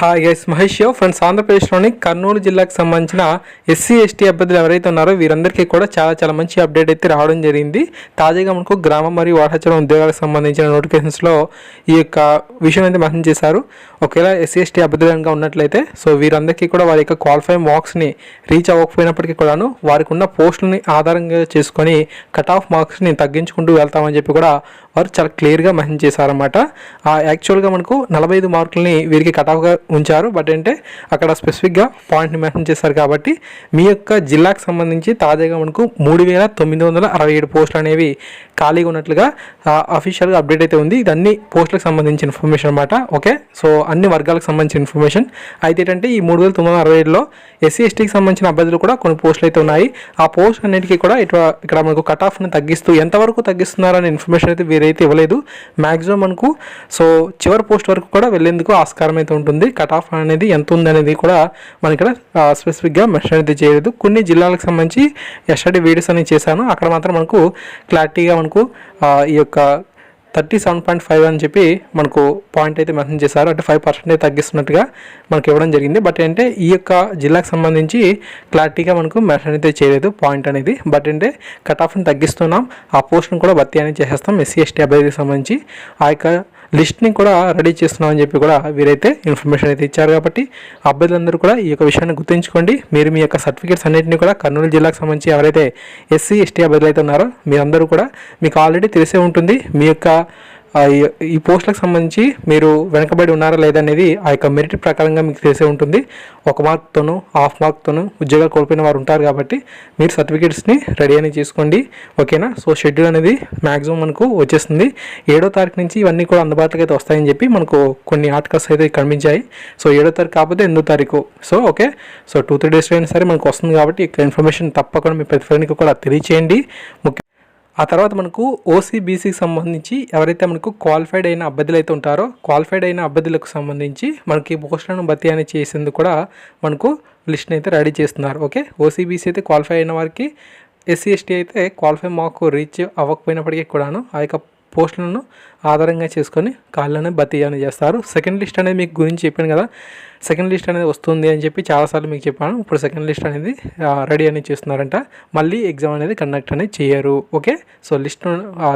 Hi guys Mahesh యో friends ఆంధ్రప్రదేశ్లోని కర్నూలు జిల్లాకు సంబంధించిన ఎస్సీ ఎస్టీ అభ్యర్థులు ఎవరైతే ఉన్నారో వీరందరికీ కూడా చాలా చాలా మంచి అప్డేట్ అయితే రావడం జరిగింది. తాజాగా మనకు గ్రామ మరియు వాటాచలం ఉద్యోగాలకు సంబంధించిన నోటిఫికేషన్స్లో ఈ యొక్క విషయం అయితే మెన్షన్ చేశారు. ఒకవేళ ఎస్సీ ఎస్టీ అభ్యర్థులు కనుక ఉన్నట్లయితే సో వీరందరికీ కూడా వారి యొక్క క్వాలిఫై మార్క్స్ని రీచ్ అవ్వకపోయినప్పటికీ కూడాను వారికి ఉన్న పోస్టులని ఆధారంగా చేసుకొని కట్ ఆఫ్ మార్క్స్ని తగ్గించుకుంటూ వెళ్తామని చెప్పి కూడా వారు చాలా క్లియర్గా మెన్షన్ చేశారన్నమాట. ఆ యాక్చువల్గా మనకు నలభై ఐదు మార్కులని వీరికి కట్ ఆఫ్గా ఉంచారు. బట్ అంటే అక్కడ స్పెసిఫిక్గా పాయింట్ని మెన్షన్ చేశారు కాబట్టి మీ యొక్క జిల్లాకు సంబంధించి తాజాగా మనకు మూడు వేల తొమ్మిది వందల అరవై ఏడు పోస్టులు అనేవి ఖాళీగా ఉన్నట్లుగా అఫీషియల్గా అప్డేట్ అయితే ఉంది. ఇది అన్ని పోస్టులకు సంబంధించిన ఇన్ఫర్మేషన్ అనమాట ఓకే సో అన్ని వర్గాలకు సంబంధించిన ఇన్ఫర్మేషన్ అయితే ఏంటంటే ఈ మూడు వేల తొమ్మిది వందల అరవై ఏడులో ఎస్సీ ఎస్టీకి సంబంధించిన అభ్యర్థులు కూడా కొన్ని పోస్టులు అయితే ఉన్నాయి. ఆ పోస్ట్ అన్నిటికీ కూడా ఇటు ఇక్కడ మనకు కట్ ఆఫ్ని తగ్గిస్తూ ఎంతవరకు తగ్గిస్తున్నారనే ఇన్ఫర్మేషన్ అయితే వీరైతే ఇవ్వలేదు. మ్యాక్సిమం మనకు సో చివరి పోస్ట్ వరకు కూడా వెళ్ళేందుకు ఆస్కారం అయితే ఉంటుంది. కట్ ఆఫ్ అనేది ఎంత ఉందనేది కూడా మనం ఇక్కడ స్పెసిఫిక్గా మెన్షన్ అయితే చేయలేదు. కొన్ని జిల్లాలకు సంబంధించి ఎస్ఆర్డీ వీడియోస్ అనేవి చేశాను. అక్కడ మాత్రం మనకు క్లారిటీగా మనకు ఈ యొక్క థర్టీ సెవెన్ పాయింట్ ఫైవ్ అని చెప్పి మనకు పాయింట్ అయితే మెన్షన్ చేశారు. అంటే ఫైవ్ పర్సెంటేజ్ తగ్గిస్తున్నట్టుగా మనకు ఇవ్వడం జరిగింది. బట్ అంటే ఈ యొక్క జిల్లాకు సంబంధించి క్లారిటీగా మనకు మెన్షన్ అయితే చేయలేదు పాయింట్ అనేది. బట్ అంటే కట్ ఆఫ్ని తగ్గిస్తున్నాం. ఆ పోస్ట్ని కూడా భర్తీ అనేది చేసేస్తాం. ఎస్సీ ఎస్టీ అభ్యర్థికి సంబంధించి. ఆ యొక్క లిస్ట్ని కూడా రెడీ చేస్తున్నామని చెప్పి కూడా వీరైతే ఇన్ఫర్మేషన్ అయితే ఇచ్చారు కాబట్టి అభ్యర్థులందరూ కూడా ఈ యొక్క విషయాన్ని గుర్తుంచుకోండి. మీరు మీ యొక్క సర్టిఫికేట్స్ అన్నింటినీ కూడా కర్నూలు జిల్లాకు సంబంధించి ఎవరైతే ఎస్సీ ఎస్టీ అభ్యర్థులు అయితే ఉన్నారో మీరందరూ కూడా మీకు ఆల్రెడీ తెలిసే ఉంటుంది. మీ యొక్క ఈ- పోస్టులకు సంబంధించి మీరు వెనకబడి ఉన్నారా లేదా అనేది ఆ యొక్క మెరిట్ ప్రకారంగా మీకు తెలిసే ఉంటుంది. ఒక మార్క్తోనూ హాఫ్ మార్క్తోనూ ఉద్యోగాలు కోల్పోయిన వారు ఉంటారు కాబట్టి మీరు సర్టిఫికేట్స్ని రెడీ అని చేసుకోండి. ఓకేనా? సో షెడ్యూల్ అనేది మ్యాక్సిమం మనకు వచ్చేస్తుంది. ఏడో తారీఖు నుంచి ఇవన్నీ కూడా అందుబాటులోకి అయితే వస్తాయని చెప్పి మనకు కొన్ని ఆర్టికల్స్ అయితే కనిపించాయి. సో ఏడో తారీఖు కాకపోతే ఎనిమిదో తారీఖు. So okay? So two three డేస్లో అయినా సరే మనకు వస్తుంది కాబట్టి ఇక్కడ ఇన్ఫర్మేషన్ తప్పకుండా మీ ప్రతి ఫ్రెండ్కి కూడా తెలియచేయండి. ముఖ్యంగా ఆ తర్వాత మనకు ఓసీబీసీకి సంబంధించి ఎవరైతే మనకు క్వాలిఫైడ్ అయిన అభ్యర్థులు అయితే ఉంటారో క్వాలిఫైడ్ అయిన అభ్యర్థులకు సంబంధించి మనకి పోస్టులను భర్తీ అనేది చేసేందుకు కూడా మనకు లిస్ట్ని అయితే రెడీ చేస్తున్నారు ఓకే ఓసీబీసీ అయితే క్వాలిఫై అయిన వారికి ఎస్సీ ఎస్టీ అయితే క్వాలిఫై మాకు రీచ్ అవ్వకపోయినప్పటికీ కూడాను ఆ యొక్క పోస్టులను ఆధారంగా చేసుకొని కాళ్ళని భర్తీ అనేది చేస్తారు. సెకండ్ లిస్ట్ అనేది మీకు గురించి చెప్పాను కదా. సెకండ్ లిస్ట్ అనేది వస్తుంది అని చెప్పి చాలాసార్లు మీకు చెప్పాను. ఇప్పుడు సెకండ్ లిస్ట్ అనేది రెడీ అనేది చేస్తున్నారంట. మళ్ళీ ఎగ్జామ్ అనేది కండక్ట్ అనేది చేయరు. ఓకే? సో లిస్ట్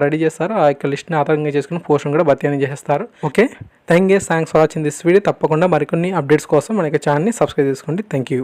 రెడీ చేస్తారు. ఆ యొక్క లిస్ట్ని ఆధారంగా చేసుకుని పోస్టును కూడా భర్తీ అనేది చేస్తారు okay? Thank you. Thanks for watching this video. తప్పకుండా మరికొన్ని అప్డేట్స్ కోసం మన యొక్క ఛానల్ని సబ్స్క్రైబ్ చేసుకోండి. Thank you.